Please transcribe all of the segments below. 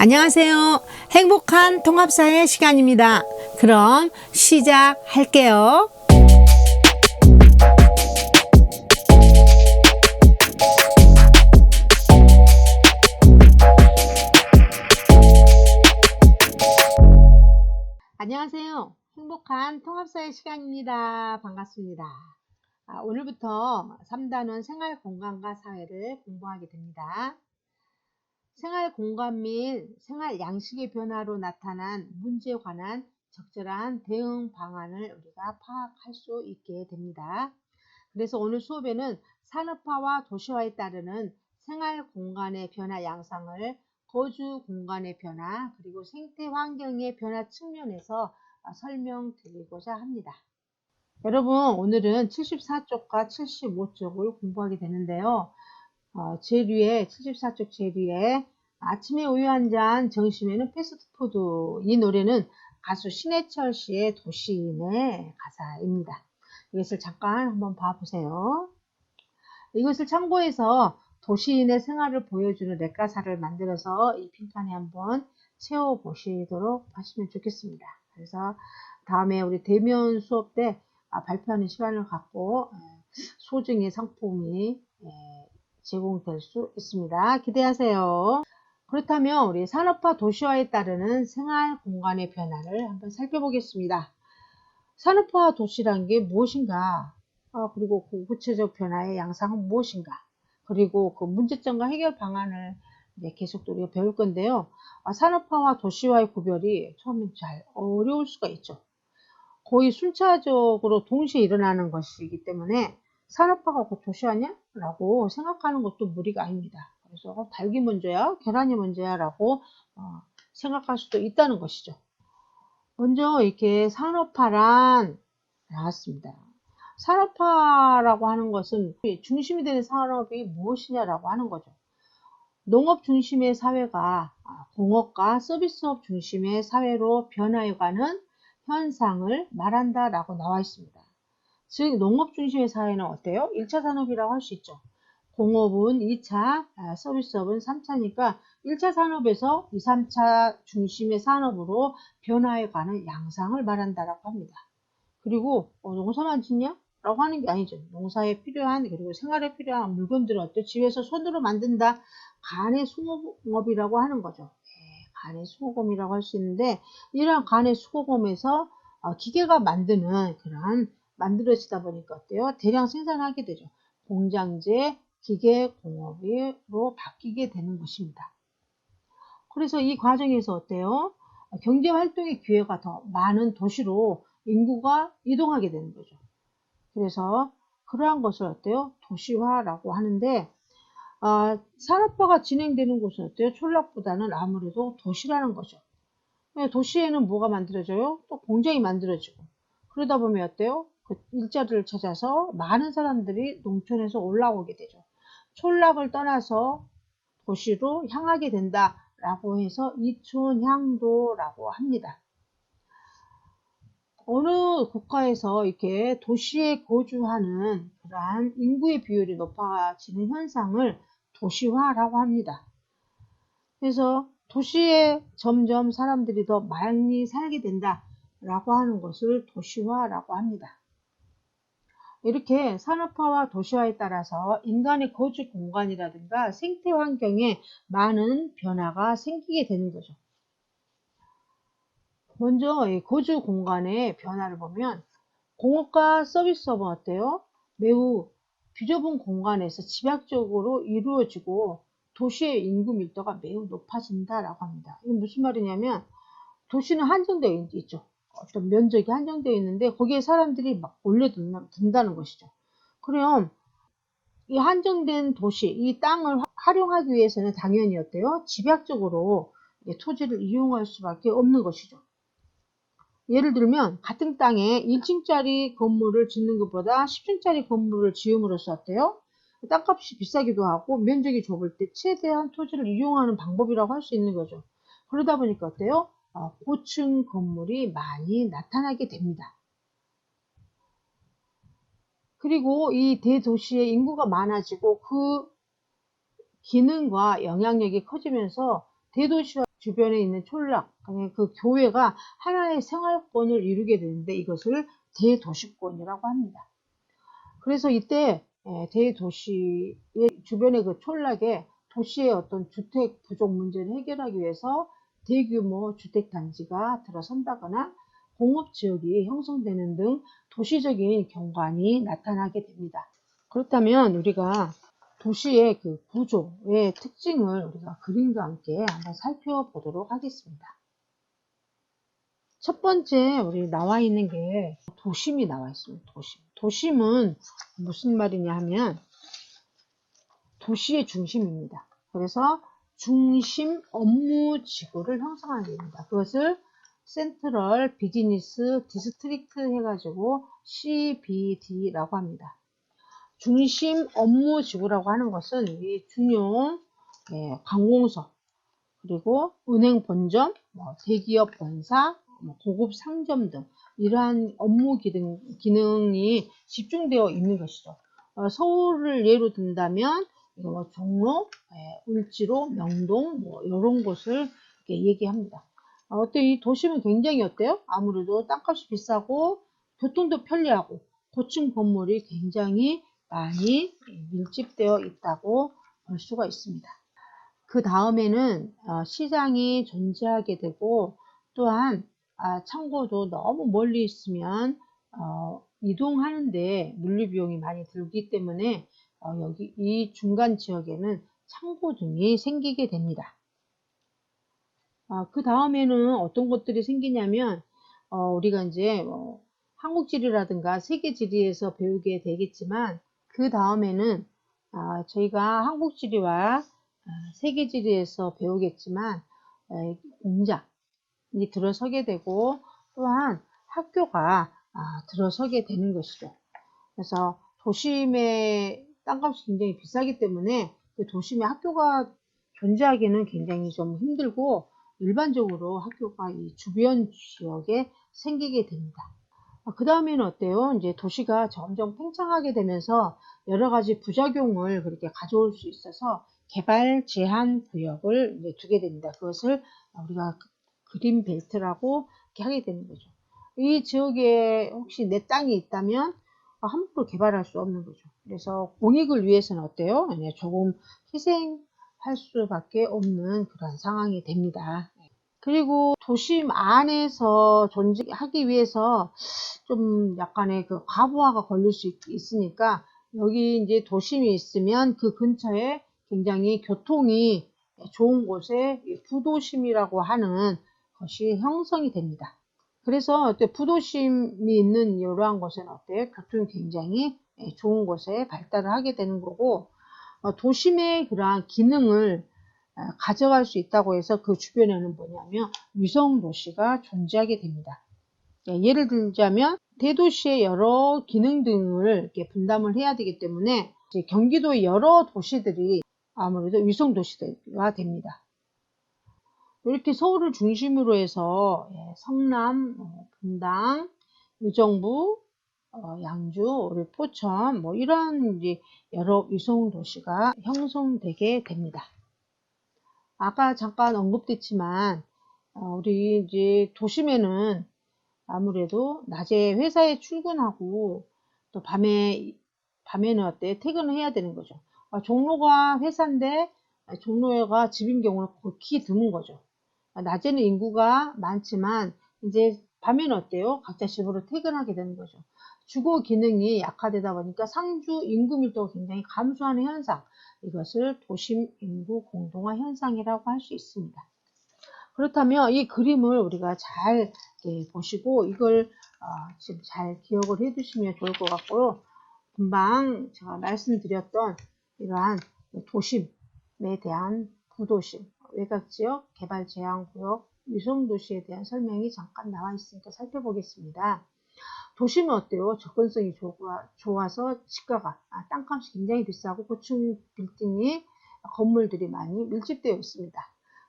안녕하세요. 행복한 통합사회 시간입니다. 그럼 시작할게요. 안녕하세요. 행복한 통합사회 시간입니다. 반갑습니다. 아, 오늘부터 3단원 생활 공간과 사회를 공부하게 됩니다. 생활 공간 및 생활 양식의 변화로 나타난 문제에 관한 적절한 대응 방안을 우리가 파악할 수 있게 됩니다. 그래서 오늘 수업에는 산업화와 도시화에 따르는 생활 공간의 변화 양상을 거주 공간의 변화 그리고 생태 환경의 변화 측면에서 아, 설명드리고자 합니다. 여러분 오늘은 74쪽과 75쪽을 공부하게 되는데요. 어, 제류에 74쪽 제류에 아침에 우유 한 잔 점심에는 패스트푸드 이 노래는 가수 신해철 씨의 도시인의 가사입니다. 이것을 잠깐 한번 봐보세요. 이것을 참고해서 도시인의 생활을 보여주는 랩 가사를 만들어서 이 빈칸에 한번 채워보시도록 하시면 좋겠습니다. 그래서 다음에 우리 대면 수업 때 아, 발표하는 시간을 갖고 소정의 상품이 제공될 수 있습니다. 기대하세요. 그렇다면 우리 산업화 도시화에 따르는 생활 공간의 변화를 한번 살펴보겠습니다. 산업화 도시란 게 무엇인가? 아, 그리고 그 구체적 변화의 양상은 무엇인가? 그리고 그 문제점과 해결 방안을 이제 계속 또 우리가 배울 건데요. 아, 산업화와 도시화의 구별이 처음엔 잘 어려울 수가 있죠. 거의 순차적으로 동시에 일어나는 것이기 때문에 산업화가 곧 도시화냐? 라고 생각하는 것도 무리가 아닙니다. 그래서 어, 닭이 먼저야? 계란이 먼저야? 라고 어, 생각할 수도 있다는 것이죠. 먼저 이렇게 산업화란 나왔습니다. 산업화라고 하는 것은 중심이 되는 산업이 무엇이냐라고 하는 거죠. 농업 중심의 사회가 아, 공업과 서비스업 중심의 사회로 변화해가는 현상을 말한다라고 나와 있습니다. 즉 농업 중심의 사회는 어때요? 1차 산업이라고 할 수 있죠. 공업은 2차, 아, 서비스업은 3차니까 1차 산업에서 2, 3차 중심의 산업으로 변화해가는 양상을 말한다라고 합니다. 그리고 어, 농사만 짓냐? 라고 하는 게 아니죠. 농사에 필요한 그리고 생활에 필요한 물건들을 어때 집에서 손으로 만든다. 간의 수공업이라고 하는 거죠. 네, 간의 수공업이라고 할 수 있는데 이러한 간의 수공업에서 어, 기계가 만드는 그러한 만들어지다 보니까 어때요? 대량 생산하게 되죠. 공장제, 기계 공업으로 바뀌게 되는 것입니다. 그래서 이 과정에서 어때요? 경제 활동의 기회가 더 많은 도시로 인구가 이동하게 되는 거죠. 그래서 그러한 것을 어때요? 도시화라고 하는데 어, 산업화가 진행되는 곳은 어때요? 촌락보다는 아무래도 도시라는 거죠. 도시에는 뭐가 만들어져요? 또 공장이 만들어지고 그러다 보면 어때요? 그 일자리를 찾아서 많은 사람들이 농촌에서 올라오게 되죠. 촌락을 떠나서 도시로 향하게 된다라고 해서 이촌향도라고 합니다. 어느 국가에서 이렇게 도시에 거주하는 그러한 인구의 비율이 높아지는 현상을 도시화라고 합니다. 그래서 도시에 점점 사람들이 더 많이 살게 된다라고 하는 것을 도시화라고 합니다. 이렇게 산업화와 도시화에 따라서 인간의 거주 공간이라든가 생태 환경에 많은 변화가 생기게 되는 거죠. 먼저 거주 공간의 변화를 보면 공업과 서비스업은 어때요? 매우 비좁은 공간에서 집약적으로 이루어지고 도시의 인구 밀도가 매우 높아진다라고 합니다. 이게 무슨 말이냐면 도시는 한정되어 있죠. 어떤 면적이 한정되어 있는데 거기에 사람들이 막 몰려든다는 것이죠. 그럼 이 한정된 도시, 이 땅을 활용하기 위해서는 당연히 어때요? 집약적으로 토지를 이용할 수밖에 없는 것이죠. 예를 들면 같은 땅에 1층짜리 건물을 짓는 것보다 10층짜리 건물을 지음으로써 어때요? 땅값이 비싸기도 하고 면적이 좁을 때 최대한 토지를 이용하는 방법이라고 할 수 있는 거죠. 그러다 보니까 어때요? 어, 고층 건물이 많이 나타나게 됩니다. 그리고 이 대도시의 인구가 많아지고 그 기능과 영향력이 커지면서 대도시와 주변에 있는 촌락, 그 교회가 하나의 생활권을 이루게 되는데 이것을 대도시권이라고 합니다. 그래서 이때 예, 대도시의 주변의 그 촌락에 도시의 어떤 주택 부족 문제를 해결하기 위해서 대규모 주택 단지가 들어선다거나 공업 지역이 형성되는 등 도시적인 경관이 나타나게 됩니다. 그렇다면 우리가 도시의 그 구조의 특징을 우리가 그림과 함께 한번 살펴보도록 하겠습니다. 첫 번째 우리 나와 있는 게 도심이 나와 있습니다. 도심. 도심은 무슨 말이냐 하면 도시의 중심입니다. 그래서 중심 업무 지구를 형성하게 됩니다. 그것을 센트럴 비즈니스 디스트릭트 해가지고 CBD라고 합니다. 중심 업무 지구라고 하는 것은 이 중용 예, 관공서 그리고 은행 본점, 뭐 대기업 본사, 뭐 고급 상점 등 이러한 업무 기능, 기능이 집중되어 있는 것이죠. 어, 서울을 예로 든다면 이거 뭐 종로, 예, 울지로, 명동 뭐 이런 곳을 얘기합니다. 어, 어때 이 도심은 굉장히 어때요? 아무래도 땅값이 비싸고 교통도 편리하고 고층 건물이 굉장히 많이 밀집되어 있다고 볼 수가 있습니다. 그 다음에는 어, 시장이 존재하게 되고 또한 아, 창고도 너무 멀리 있으면 어, 이동하는데 물리 비용이 많이 들기 때문에 어, 여기 이 중간 지역에는 창고 등이 생기게 됩니다. 아, 그 다음에는 어떤 것들이 생기냐면 어, 우리가 이제 뭐 한국 지리라든가 세계 지리에서 배우게 되겠지만 그 다음에는 아, 저희가 한국 지리와 아, 세계 지리에서 배우겠지만 에, 공장이 들어서게 되고 또한 학교가 아, 들어서게 되는 것이죠. 그래서 도심의 땅값이 굉장히 비싸기 때문에 그 도심에 학교가 존재하기는 굉장히 좀 힘들고 일반적으로 학교가 이 주변 지역에 생기게 됩니다. 그 다음에는 어때요? 이제 도시가 점점 팽창하게 되면서 여러 가지 부작용을 그렇게 가져올 수 있어서 개발 제한 구역을 두게 됩니다. 그것을 우리가 그린 벨트라고 하게 되는 거죠. 이 지역에 혹시 내 땅이 있다면 함부로 개발할 수 없는 거죠. 그래서 공익을 위해서는 어때요? 조금 희생할 수밖에 없는 그런 상황이 됩니다. 그리고 도심 안에서 존재하기 위해서 좀 약간의 그 과부하가 걸릴 수 있, 으니까 여기 이제 도심이 있으면 그 근처에 굉장히 교통이 좋은 곳에 부도심이라고 하는 것이 형성이 됩니다. 그래서 부도심이 있는 이러한 곳에는 어때요? 교통이 굉장히 좋은 곳에 발달을 하게 되는 거고 어, 도심의 그러한 기능을 아, 가져갈 수 있다고 해서 그 주변에는 뭐냐면 위성 도시가 존재하게 됩니다. 예, 예를 들자면 대도시의 여러 기능 등을 이렇게 분담을 해야 되기 때문에 경기도의 여러 도시들이 아무래도 위성 도시가 됩니다. 이렇게 서울을 중심으로 해서 예, 성남, 어, 분당, 의정부, 어, 양주, 포천 뭐 이런 여러 위성 도시가 형성되게 됩니다. 아까 잠깐 언급됐지만 어, 우리 이제 도심에는 아무래도 낮에 회사에 출근하고 또 밤에 밤에는 어때 퇴근을 해야 되는 거죠. 아, 종로가 회사인데 종로가 집인 경우는 극히 드문 거죠. 아, 낮에는 인구가 많지만 이제 밤에는 어때요? 각자 집으로 퇴근하게 되는 거죠. 주거 기능이 약화되다 보니까 상주 인구 밀도가 굉장히 감소하는 현상. 이것을 도심 인구 공동화 현상이라고 할 수 있습니다. 그렇다면 이 그림을 우리가 잘 보시고 이걸 어, 지금 잘 기억을 해 두시면 좋을 것 같고요. 금방 제가 말씀드렸던 이러한 도심에 대한 부도심, 외곽지역, 개발 제한구역, 위성도시에 대한 설명이 잠깐 나와 있으니까 살펴보겠습니다. 도심은 어때요? 접근성이 좋아, 서 집가가 아, 땅값이 굉장히 비싸고 고층 빌딩이 건물들이 많이 밀집되어 있습니다.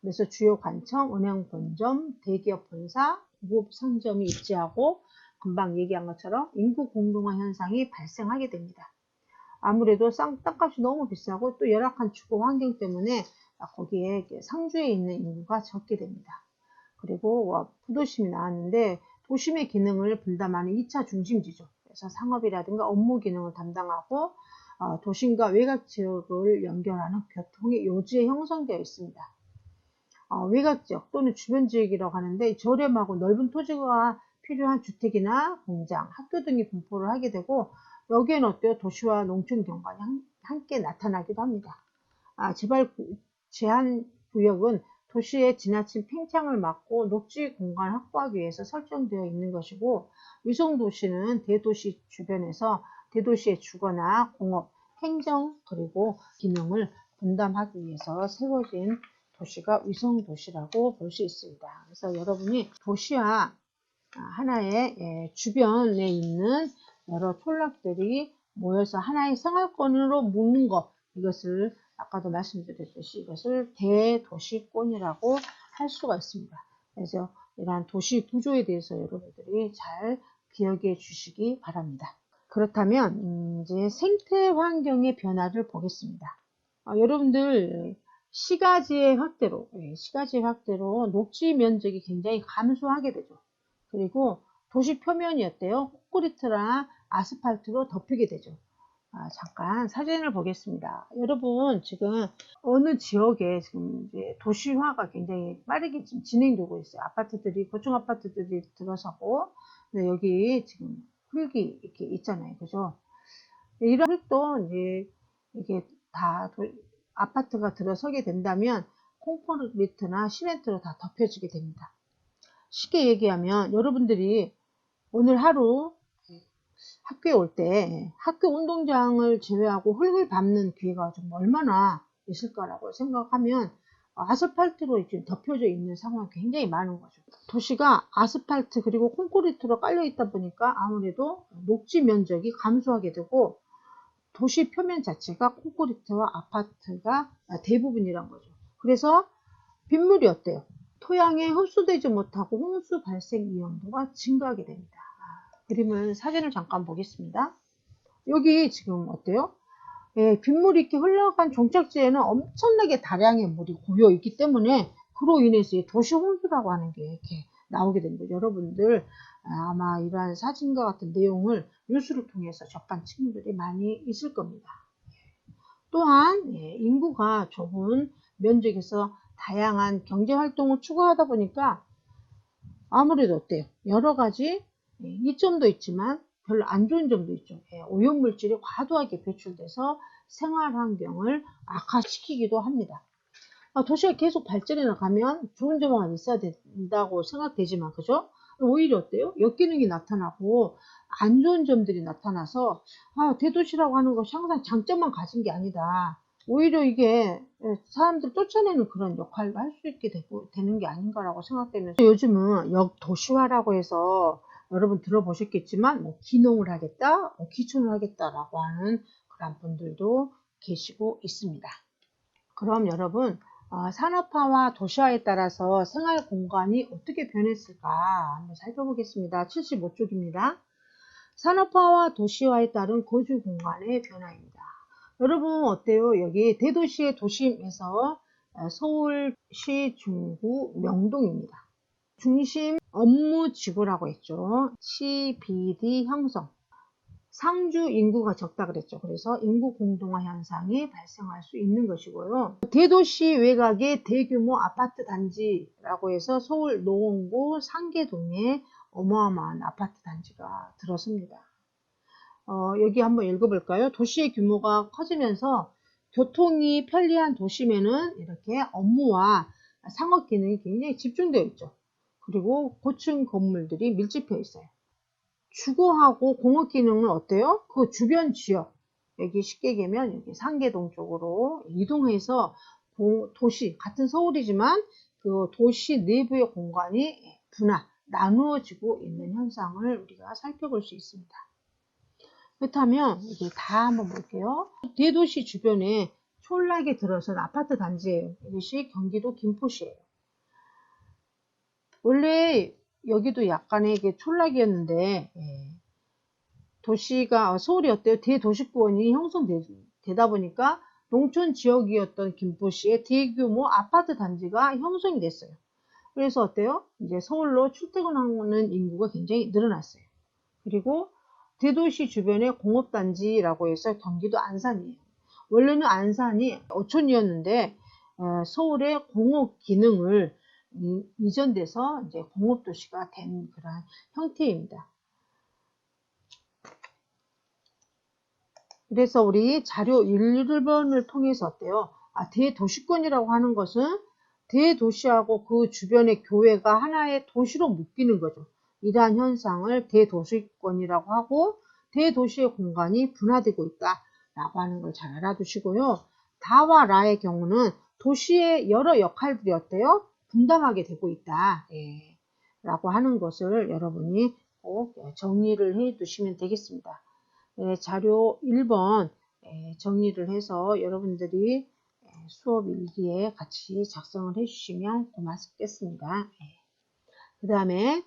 그래서 주요 관청, 은행 본점, 대기업 본사, 고급 상점이 입지하고 금방 얘기한 것처럼 인구 공동화 현상이 발생하게 됩니다. 아무래도 땅값이 너무 비싸고 또 열악한 주거 환경 때문에 거기에 이렇게 상주에 있는 인구가 적게 됩니다. 그리고 어, 부도심이 나왔는데 도심의 기능을 분담하는 2차 중심지죠. 그래서 상업이라든가 업무 기능을 담당하고 어, 도심과 외곽 지역을 연결하는 교통의 요지에 형성되어 있습니다. 어, 외곽 지역 또는 주변 지역이라고 하는데 저렴하고 넓은 토지가 필요한 주택이나 공장, 학교 등이 분포를 하게 되고 여기에는 어때요? 도시와 농촌 경관이 한- 함께 나타나기도 합니다. 아, 재발 구- 제한 구역은 도시의 지나친 팽창을 막고 녹지 공간을 확보하기 위해서 설정되어 있는 것이고 위성 도시는 대도시 주변에서 대도시의 주거나 공업, 행정 그리고 기능을 분담하기 위해서 세워진 도시가 위성 도시라고 볼 수 있습니다. 그래서 여러분이 도시와 아, 하나의 예, 주변에 있는 여러 촌락들이 모여서 하나의 생활권으로 묶는 것 이것을 아까도 말씀드렸듯이 이것을 대도시권이라고 할 수가 있습니다. 그래서 이러한 도시 구조에 대해서 여러분들이 잘 기억해 주시기 바랍니다. 그렇다면 음, 이제 생태 환경의 변화를 보겠습니다. 아, 여러분들 시가지의 확대로 예, 시가지의 확대로 녹지 면적이 굉장히 감소하게 되죠. 그리고 도시 표면이 어때요? 콘크리트나 아스팔트로 덮이게 되죠. 아, 잠깐 사진을 보겠습니다. 여러분 지금 어느 지역에 지금 이제 도시화가 굉장히 빠르게 지금 진행되고 있어요. 아파트들이 고층 아파트들이 들어서고 근데 여기 지금 흙이 이렇게 있잖아요, 그죠? 이런 흙도 이제 이게 다 도- 아파트가 들어서게 된다면 콘크리트나 시멘트로 다 덮여지게 됩니다. 쉽게 얘기하면 여러분들이 오늘 하루 학교에 올 때 학교 운동장을 제외하고 흙을 밟는 기회가 좀 얼마나 있을까라고 생각하면 아스팔트로 지금 덮여져 있는 상황이 굉장히 많은 거죠. 도시가 아스팔트 그리고 콘크리트로 깔려 있다 보니까 아무래도 녹지 면적이 감소하게 되고 도시 표면 자체가 콘크리트와 아파트가 대부분이란 거죠. 그래서 빗물이 어때요? 토양에 흡수되지 못하고 홍수 발생 위험도가 증가하게 됩니다. 아, 그림을 사진을 잠깐 보겠습니다. 여기 지금 어때요? 예, 빗물이 이렇게 흘러간 종착지에는 엄청나게 다량의 물이 고여 있기 때문에 그로 인해서 이 도시 홍수라고 하는 게 이렇게 나오게 됩니다. 여러분들 아, 아마 이러한 사진과 같은 내용을 뉴스를 통해서 접한 친구들이 많이 있을 겁니다. 또한 예, 인구가 좁은 면적에서 다양한 경제 활동을 추구하다 보니까 아무래도 어때요? 여러 가지 예, 이점도 있지만 별로 안 좋은 점도 있죠. 예, 오염물질이 과도하게 배출돼서 생활 환경을 악화시키기도 합니다. 아, 도시가 계속 발전해 나가면 좋은 점만 있어야 된다고 생각되지만, 그죠? 오히려 어때요? 역기능이 나타나고 안 좋은 점들이 나타나서 아, 대도시라고 하는 것이 항상 장점만 가진 게 아니다. 오히려 이게 사람들 쫓아내는 그런 역할을 할 수 있게 되고, 되는 게 아닌가라고 생각되면서 요즘은 역도시화라고 해서 여러분 들어보셨겠지만 뭐 기농을 하겠다, 뭐 기촌을 하겠다라고 하는 그런 분들도 계시고 있습니다. 그럼 여러분 어, 산업화와 도시화에 따라서 생활 공간이 어떻게 변했을까 한번 살펴보겠습니다. 75쪽입니다. 산업화와 도시화에 따른 거주 공간의 변화입니다. 여러분 어때요? 여기 대도시의 도심에서 어, 서울시 중구 명동입니다. 중심 업무 지구라고 했죠. CBD 형성. 상주 인구가 적다 그랬죠. 그래서 인구 공동화 현상이 발생할 수 있는 것이고요. 대도시 외곽의 대규모 아파트 단지라고 해서 서울 노원구 상계동에 어마어마한 아파트 단지가 들어섭니다. 어, 여기 한번 읽어볼까요? 도시의 규모가 커지면서 교통이 편리한 도심에는 이렇게 업무와 상업 기능이 굉장히 집중되어 있죠. 그리고 고층 건물들이 밀집해 있어요. 주거하고 공업 기능은 어때요? 그 주변 지역, 여기 쉽게 얘기하면 여기 상계동 쪽으로 이동해서 고- 도시, 같은 서울이지만 그 도시 내부의 공간이 분화, 나누어지고 있는 현상을 우리가 살펴볼 수 있습니다. 그렇다면 이게 다 한번 볼게요. 대도시 주변에 촌락에 들어선 아파트 단지예요. 이것이 경기도 김포시예요. 원래 여기도 약간의 이게 촌락이었는데 예, 도시가 어, 서울이 어때요? 대도시권이 형성되다 보니까 농촌 지역이었던 김포시에 대규모 아파트 단지가 형성이 됐어요. 그래서 어때요? 이제 서울로 출퇴근하는 인구가 굉장히 늘어났어요. 그리고 대도시 주변에 공업단지라고 해서 경기도 안산이에요. 원래는 안산이 어촌이었는데 어, 서울의 공업 기능을 이- 이전돼서 이제 공업도시가 된 그러한 형태입니다. 그래서 우리 자료 1번을 통해서 어때요? 아, 대도시권이라고 하는 것은 대도시하고 그 주변의 교회가 하나의 도시로 묶이는 거죠. 이러한 현상을 대도시권이라고 하고 대도시의 공간이 분화되고 있다 라고 하는 걸 잘 알아두시고요. 다와 라의 경우는 도시의 여러 역할들이 어때요? 분담하게 되고 있다. 예, 라고 하는 것을 여러분이 꼭 정리를 해 두시면 되겠습니다. 예, 자료 1번 예, 정리를 해서 여러분들이 예, 수업 일기에 같이 작성을 해주시면 고맙겠습니다. 그 다음에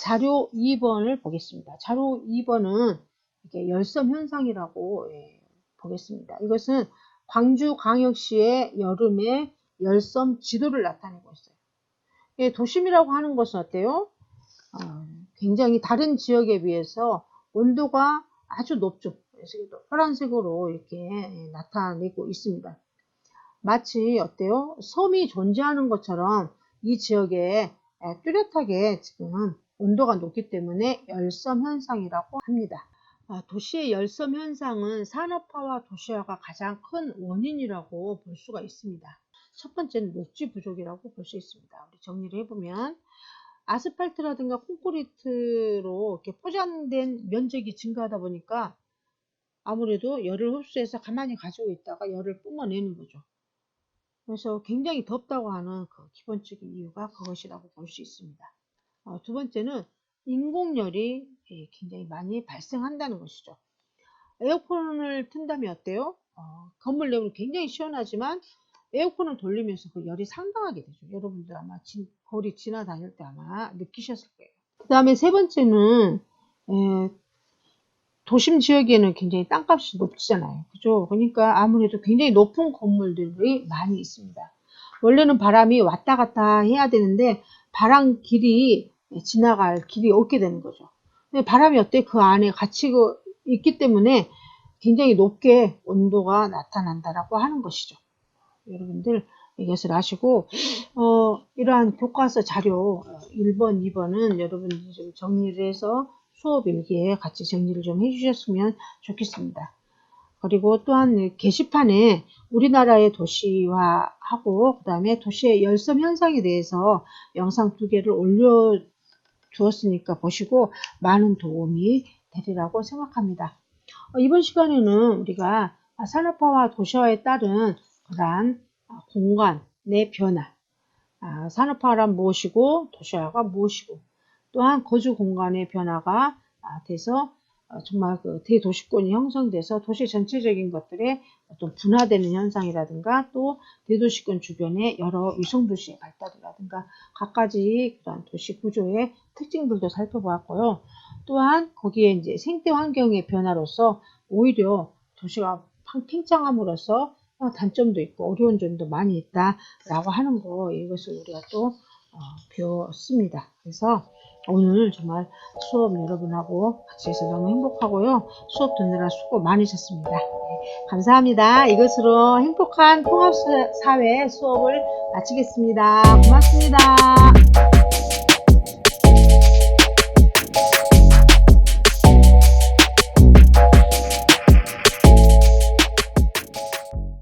자료 2번을 보겠습니다. 자료 2번은 이게 열섬 현상이라고 예, 보겠습니다. 이것은 광주광역시의 여름의 열섬 지도를 나타내고 있어요. 예, 도심이라고 하는 것은 어때요? 어, 굉장히 다른 지역에 비해서 온도가 아주 높죠. 그래서 파란색으로 이렇게 예, 나타내고 있습니다. 마치 어때요? 섬이 존재하는 것처럼 이 지역에 예, 뚜렷하게 지금 온도가 높기 때문에 열섬 현상이라고 합니다. 아, 도시의 열섬 현상은 산업화와 도시화가 가장 큰 원인이라고 볼 수가 있습니다. 첫 번째는 녹지 부족이라고 볼 수 있습니다. 우리 정리를 해보면 아스팔트라든가 콘크리트로 이렇게 포장된 면적이 증가하다 보니까 아무래도 열을 흡수해서 가만히 가지고 있다가 열을 뿜어내는 거죠. 그래서 굉장히 덥다고 하는 그 기본적인 이유가 그것이라고 볼 수 있습니다. 어, 두 번째는 인공열이 예, 굉장히 많이 발생한다는 것이죠. 에어컨을 튼다면 어때요? 어, 건물 내부는 굉장히 시원하지만 에어컨을 돌리면서 그 열이 상당하게 되죠. 여러분들 아마 진, 거리 지나다닐 때 아마 느끼셨을 거예요. 그 다음에 세 번째는 에, 도심 지역에는 굉장히 땅값이 높잖아요. 그죠? 그러니까 아무래도 굉장히 높은 건물들이 많이 있습니다. 원래는 바람이 왔다 갔다 해야 되는데 바람 길이 지나갈 길이 없게 되는 거죠. 근데 바람이 어때? 그 안에 갇히고 있기 때문에 굉장히 높게 온도가 나타난다라고 하는 것이죠. 여러분들 이것을 아시고 어, 이러한 교과서 자료 1번, 2번은 여러분들이 좀 정리를 해서 수업 일기에 같이 정리를 좀 해주셨으면 좋겠습니다. 그리고 또한 게시판에 우리나라의 도시화하고 그 다음에 도시의 열섬 현상에 대해서 영상 두 개를 올려 두었으니까 보시고 많은 도움이 되리라고 생각합니다. 어, 이번 시간에는 우리가 산업화와 도시화에 따른 그러한 공간의 변화, 아, 산업화란 무엇이고 도시화가 무엇이고 또한 거주 공간의 변화가 아, 돼서 어, 정말 그 대도시권이 형성돼서 도시 전체적인 것들의 어떤 분화되는 현상이라든가 또 대도시권 주변의 여러 위성도시의 발달이라든가 각가지 그런 도시 구조의 특징들도 살펴보았고요. 또한 거기에 이제 생태 환경의 변화로서 오히려 도시가 팽창함으로써 어, 단점도 있고 어려운 점도 많이 있다라고 하는 거 이것을 우리가 또 어, 배웠습니다. 그래서 오늘 정말 수업 여러분하고 같이 해서 너무 행복하고요. 수업 듣느라 수고 많으셨습니다. 네, 감사합니다. 이것으로 행복한 통합사회 수업을 마치겠습니다. 고맙습니다.